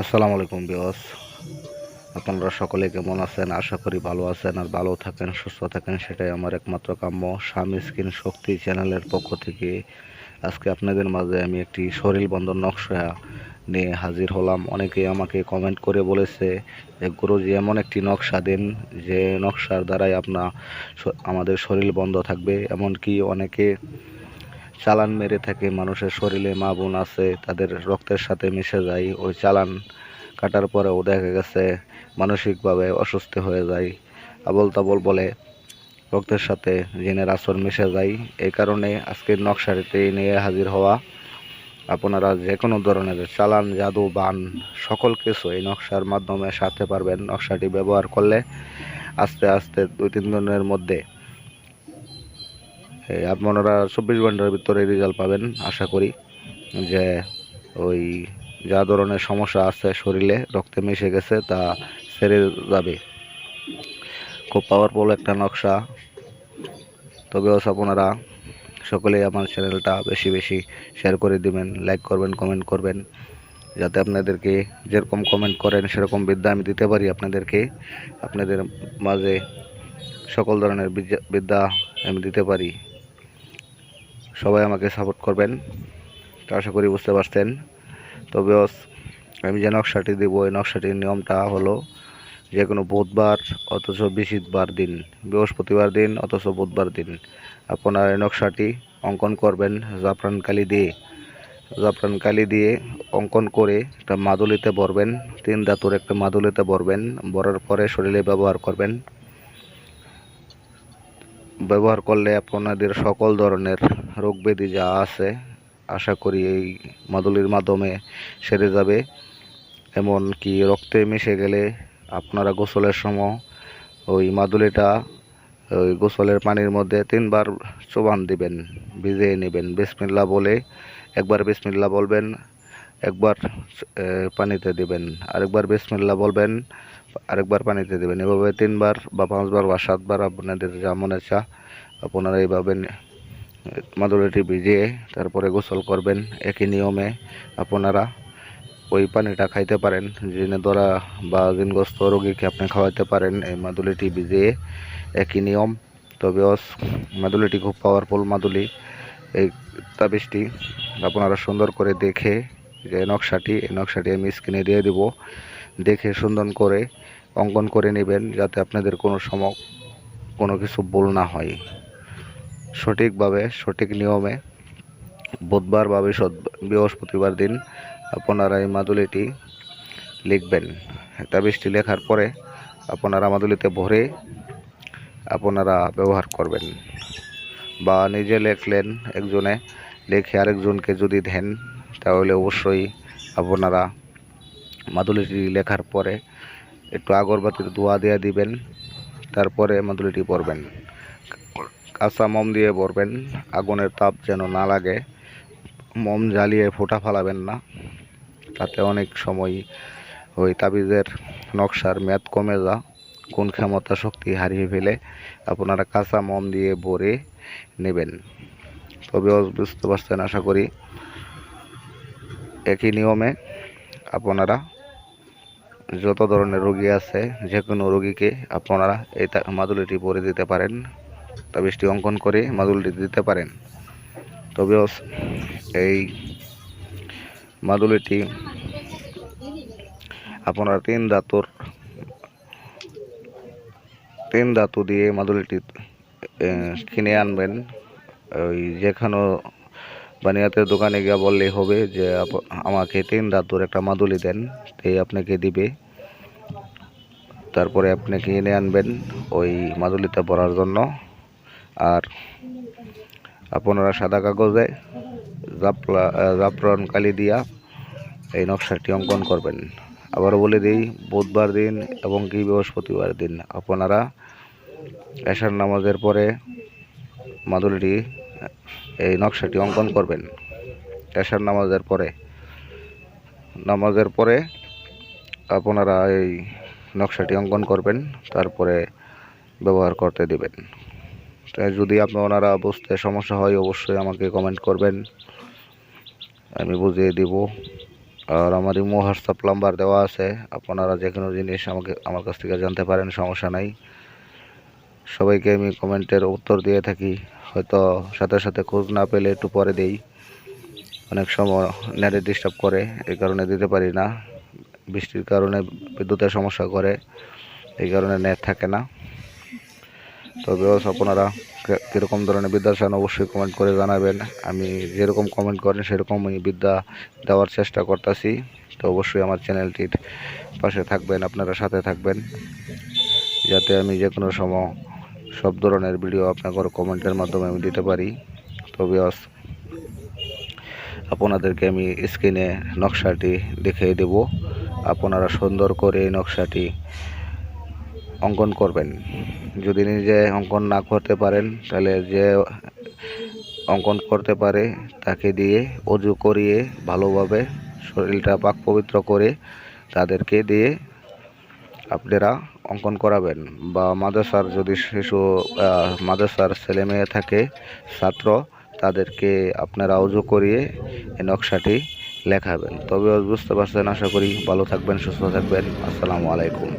আসসালামু আলাইকুম বিয়স আপনারা সকলে কেমন আছেন? আশা করি ভালো আছেন আর ভালো থাকেন, সুস্থ থাকেন, সেটাই আমার একমাত্র কাম্য। স্বামী স্কিন শক্তি চ্যানেলের পক্ষ থেকে আজকে আপনাদের মাঝে আমি একটি শরীর বন্ধন নকশা নিয়ে হাজির হলাম। অনেকে আমাকে কমেন্ট করে বলেছে যে, গুরুজি, এমন একটি নকশা দিন যে নকশার দ্বারাই আপনার আমাদের শরীর বন্ধ থাকবে। এমনকি অনেকে চালান মেরে থাকে, মানুষের শরীরে মা বোন আছে, তাদের রক্তের সাথে মিশে যায়, ওই চালান কাটার পরেও দেখা গেছে মানসিকভাবে অসুস্থ হয়ে যায়। আবল তাবল বলে, রক্তের সাথে জিনের আসর মিশে যায়। এই কারণে আজকের নকশাটিতে নিয়ে হাজির হওয়া আপনারা যে কোনো ধরনের চালান, জাদু, বান, সকল কিছু এই নকশার মাধ্যমে সারতে পারবেন। নকশাটি ব্যবহার করলে আস্তে আস্তে দুই তিন দিনের মধ্যে আপনারা চব্বিশ ঘণ্টার ভিতরে রেজাল্ট পাবেন, আশা করি। যে ওই যা ধরনের সমস্যা আছে শরীরে, রক্তে মিশে গেছে, তা সেরে যাবে। খুব পাওয়ারফুল একটা নকশা। তবে আপনারা সকলেই আমার চ্যানেলটা বেশি বেশি শেয়ার করে দিবেন লাইক করবেন কমেন্ট করবেন, যাতে আপনাদেরকে যেরকম কমেন্ট করেন, সেরকম বিদ্যা আমি দিতে পারি আপনাদেরকে। আপনাদের মাঝে সকল ধরনের বিদ্যা- বিদ্যা আমি দিতে পারি। সবাই আমাকে সাপোর্ট করবেন। আশা করি বুঝতে পারছেন। তবে আমি যে নকশাটি দেবো, এই নকশাটির নিয়মটা হলো যে কোনো বুধবার অথচ বৃহস্পতিবার দিন বৃহস্পতিবার দিন অথচ বুধবার দিন আপনার এই নকশাটি অঙ্কন করবেন জাফরান কালি দিয়ে। জাফরান কালি দিয়ে অঙ্কন করে একটা মাদুলিতে ভরবেন, তিন ধাতুর একটা মাদুলিতে ভরবেন, ভরার পরে শরীরে ব্যবহার করবেন। ব্যবহার করলে আপনাদের সকল ধরনের রোগ ব্যাধি যা আছে, আশা করি এই মাদুলির মাধ্যমে সেরে যাবে। এমন কি রক্তে মিশে গেলে আপনারা গোসলের সময় ওই মাদুলিটা ওই গোসলের পানির মধ্যে তিনবার চোবান দিবেন, ভিজিয়ে নেবেন। বিসমিল্লা বলে একবার বিসমিল্লা বলবেন, একবার পানিতে দিবেন। আরেকবার বিসমিল্লা বলবেন আরেকবার পানিতে দেবেন। এভাবে তিনবার বা পাঁচবার বা সাতবার আপনাদের যা মনে চা আপনারা এইভাবে মাদুরিটি ভিজিয়ে তারপরে গোসল করবেন। একই নিয়মে আপনারা ওই পানিটা খাইতে পারেন। জিনে ধরা বা জিনগ্রস্ত রোগীকে আপনি খাওয়াতে পারেন এই মাদুলিটি ভিজিয়ে একই নিয়ম, তবে অস- মাদুলিটি খুব পাওয়ারফুল মাদুলি। এই তাবিজটি আপনারা সুন্দর করে দেখে যে নকশাটি, এই নকশাটি আমি স্ক্রিনে দিয়ে দিব। দেখে সুন্দর করে অঙ্কন করে নেবেন যাতে আপনাদের কোনো সম কোনো কিছু ভুল না হয়। সঠিকভাবে, সঠিক নিয়মে বুধবার বা বৃহস্পত- বৃহস্পতিবার দিন আপনারা এই মাদুলিটি লিখবেন। তাবিজটি লেখার পরে আপনারা মাদুলিতে ভরে আপনারা ব্যবহার করবেন। বা নিজে লেখলেন একজনে, লিখে আরেকজনকে যদি দেন তাহলে অবশ্যই আপনারা মাদুলিটি লেখার পরে একটু আগরবাতির ধোয়া দিয়ে দিবেন, তারপরে মাদুলিটি পরবেন। কাঁচা মম দিয়ে পরবেন, আগুনের তাপ যেন না লাগে। মম জ্বালিয়ে ফোঁটা ফালাবেন না, তাতে অনেক সময় ওই তাবিজের নকশার মেয়াদ কমে যা কোন ক্ষমতা শক্তি হারিয়ে ফেলে আপনারা কাঁচা মম দিয়ে ভরে নেবেন। তবে বুঝতে পারছেন আশা করি। একই নিয়মে আপনারা যত ধরনের রোগী আছে যে কোনো রোগীকে আপনারা এই মাদুলিটি পরে দিতে পারেন, তাবিজটি অঙ্কন করে মাদুলিটি দিতে পারেন। তবে এই মাদুলিটি আপনারা তিন ধাতুর তিন ধাতু দিয়ে মাদুলিটি কিনে আনবেন। ওই যেখানো বানিয়াতের দোকানে গিয়ে বললেই হবে যে আমাকে তিন ধাতুর একটা মাদুলি দেন এই আপনাকে দিবে। তারপরে আপনি কিনে আনবেন ওই মাদুলিতে পরার জন্য। আর আপনারা সাদা কাগজে জাফরা জাফরান কালি দিয়া এই নকশাটি অঙ্কন করবেন। আবার বলে দিই, বুধবার দিন এবং কি বৃহস্পতিবার দিন আপনারা এশার নামাজের পরে মাদুলিটি এই নকশাটি অঙ্কন করবেন। এশার নামাজের পরে। নামাজের পরে আপনারা এই নকশাটি অঙ্কন করবেন, তারপরে ব্যবহার করতে দেবেন। যদি আপনারা বুঝতে সমস্যা হয়, অবশ্যই আমাকে কমেন্ট করবেন। আমি বুঝিয়ে দিব। আর আমার ইমো হোয়াটসঅ্যাপ নাম্বার দেওয়া আছে। আপনারা যে কোনো জিনিস আমাকে, আমার কাছ থেকে জানতে পারেন, সমস্যা নাই। সবাইকে আমি কমেন্টের উত্তর দিয়ে থাকি। হয়তো সাথে সাথে খোঁজ না পেলে একটু পরে দেই। অনেক সময় নেটে ডিস্টার্ব করে, এই কারণে দিতে পারি না। বৃষ্টির কারণে বিদ্যুতের সমস্যা করে, এই কারণে নেট থাকে না। তো তবে আপনারা কীরকম ধরনের বিদ্যা চান অবশ্যই কমেন্ট করে জানাবেন। আমি যেরকম কমেন্ট করেন, সেরকমই বিদ্যা দেওয়ার চেষ্টা করতেছি। তো অবশ্যই আমার চ্যানেলটির পাশে থাকবেন, আপনারা সাথে থাকবেন। যাতে আমি যে কোনো সময় সব ধরনের ভিডিও আপনাদের কমেন্টের মাধ্যমে আমি দিতে পারি। তবে আপনাদেরকে আমি স্ক্রিনে নকশাটি দেখিয়ে দেব। আপনারা সুন্দর করে এই নকশাটি অঙ্কন করবেন। যদি নিজে অঙ্কন না করতে পারেন, তাহলে যে অঙ্কন করতে পারে, তাকে দিয়ে অজু করিয়ে ভালোভাবে শরীরটা পাক পবিত্র করে তাদেরকে দিয়ে আপনারা অঙ্কন করাবেন। বা মাদ্রাসার যদি শিশু মাদ্রাসার ছেলে মেয়ে থাকে, ছাত্র, তাদেরকে আপনারা অজু করিয়ে নকশাটি লেখাবেন। তবে বুঝতে পারছেন, আশা করি ভালো থাকবেন, সুস্থ থাকবেন। আসসালামু আলাইকুম।